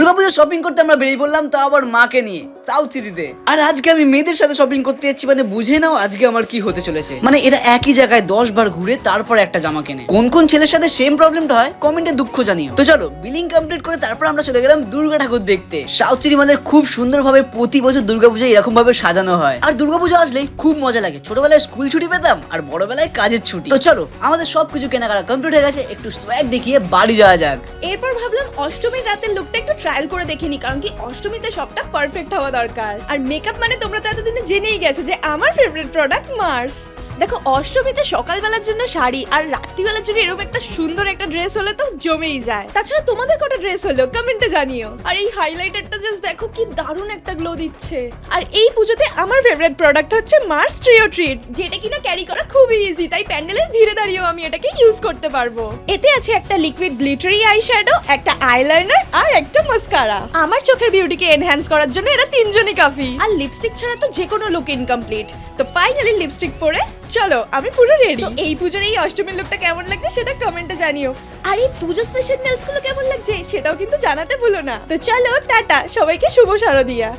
দুর্গাপুজোর শপিং করতে আমরা বেরিয়ে পড়লাম, তা আবার মাকে নিয়ে সাউথ সিটিতে আর আজকে আমি মেয়েদের সাথে শপিং করতে যাচ্ছি মানে বুঝে নাও আজকে আমার কি হতে চলেছে। মানে এরা একই জায়গায় দশ বার ঘুরে তারপর একটা জামা কেনে। কোন কোন ছেলের সাথে সেম প্রবলেমটা হয় কমেন্টে দুঃখ জানিও। তো চলো বিলিং কমপ্লিট করে তারপর আমরা চলে গেলাম দুর্গা ঠাকুর দেখতে। সাউথ সিটি মানে খুব সুন্দরভাবে প্রতি বছর দুর্গাপুজো এরকম ভাবে সাজানো হয়। আর দুর্গাপুজো আসলেই খুব মজা লাগে। ছোটবেলায় স্কুল ছুটি পেতাম, আর বড়বেলায় কাজের ছুটি। তো চলো, আমাদের সবকিছু কেনাকাটা কমপ্লিট হয়ে গেছে, একটু সোয়াগ দেখিয়ে বাড়ি যাওয়া যাক। এরপর ভাবলাম অষ্টমীর রাতের লোকটা একটু ট্রায়াল করে দেখিনি, কারণ কি অষ্টমীতে সবটা পারফেক্ট হওয়া দরকার। আর মেকআপ মানে তোমরা তো এতদিনে জেনেই গেছো যে আমার ফেভারিট প্রোডাক্ট মার্স দেখো, অষ্টমীতে সকালবেলার জন্য শাড়ি আর রাত্রিবেলার জন্য এরকম একটা সুন্দর একটা ড্রেস হলে তো জমেই যায়। তাছাড়া তোমাদের কটা ড্রেস হলো? কমেন্টে জানিও। আর এই হাইলাইটারটা জাস্ট দেখো, কি দারুণ একটা গ্লো দিচ্ছে। আর এই পুজোতে আমার ফেভারিট প্রোডাক্ট হচ্ছে মার্স ট্রিও ট্রিট যেটা কিনা ক্যারি করা খুবই ইজি তাই প্যান্ডেলের ধীরে দাঁড়িয়েও আমি এটাকে ইউজ করতে পারব। এতে আছে একটা লিকুইড গ্লিটারি আই শ্যাডো একটা আইলাইনার আর একটা মাস্কারা আমার চোখের বিউটিকে এনহ্যান্স করার জন্য এরা তিনজনই কাফি। আর লিপস্টিক ছাড়া তো যে কোনো লুক ইনকমপ্লিট তো ফাইনালি লিপস্টিক পরে চলো আমি পুরো রেডি এই পুজোর এই অষ্টমীর লোকটা কেমন লাগছে সেটা কমেন্টে জানিও। আর এই পুজো স্পেশাল নেলসগুলো কেমন লাগছে সেটাও কিন্তু জানাতে ভুলো না। তো চলো টাটা। সবাইকে শুভ শারদিয়া।